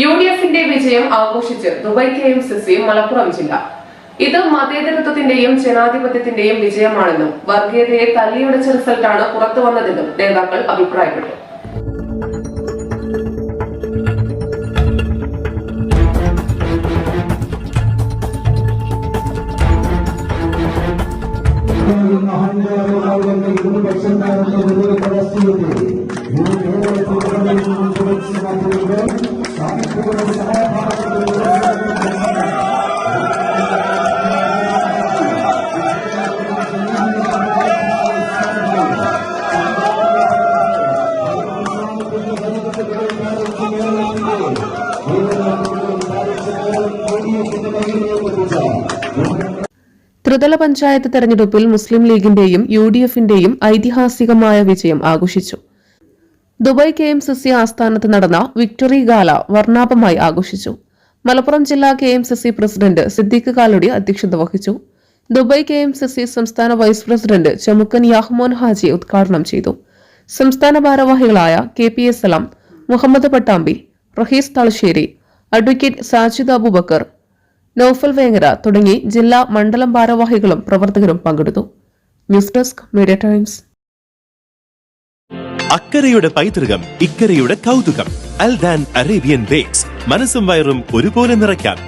U D എഫിന്റെ വിജയം ആഘോഷിച്ച് ദുബായ് കെ എം മലപ്പുറം ജില്ല. ഇത് മതേതരത്വത്തിന്റെയും ജനാധിപത്യത്തിന്റെയും വിജയമാണെന്നും വർഗീയതയെ തല്ലിയുടച്ച റിസൾട്ടാണ് പുറത്തു വന്നതെന്നും നേതാക്കൾ അഭിപ്രായപ്പെട്ടു. ത്രിതല പഞ്ചായത്ത് തെരഞ്ഞെടുപ്പിൽ മുസ്ലിം ലീഗിന്റെയും യു ഡി എഫിന്റെയും ഐതിഹാസികമായ വിജയം ആഘോഷിച്ചു. Dubai K M C C ആസ്ഥാനത്ത് നടന്ന വിക്ടറി ഗാല വർണാഭമായി ആഘോഷിച്ചു. മലപ്പുറം ജില്ലാ K M C C president Siddique Kaludi അധ്യക്ഷത വഹിച്ചു. Dubai K M C C സംസ്ഥാന വൈസ് പ്രസിഡന്റ് ചമുക്കൻ യാഹ്മോൻ ഹാജി ഉദ്ഘാടനം ചെയ്തു. സംസ്ഥാന ഭാരവാഹികളായ K P S Salam Muhammad Pattambi Rahees Thalassery advocate Sajid Abubakar Noufal Vengara തുടങ്ങി ജില്ലാ മണ്ഡലം ഭാരവാഹികളും പ്രവർത്തകരും പങ്കെടുത്തു. News desk media times. അക്കരയുടെ പൈതൃകം ഇക്കരയുടെ കൗതുകം അൽദാൻ അറേബ്യൻ ബേക്സ്. മനസ്സും വയറും ഒരുപോലെ നിറയ്ക്കാം.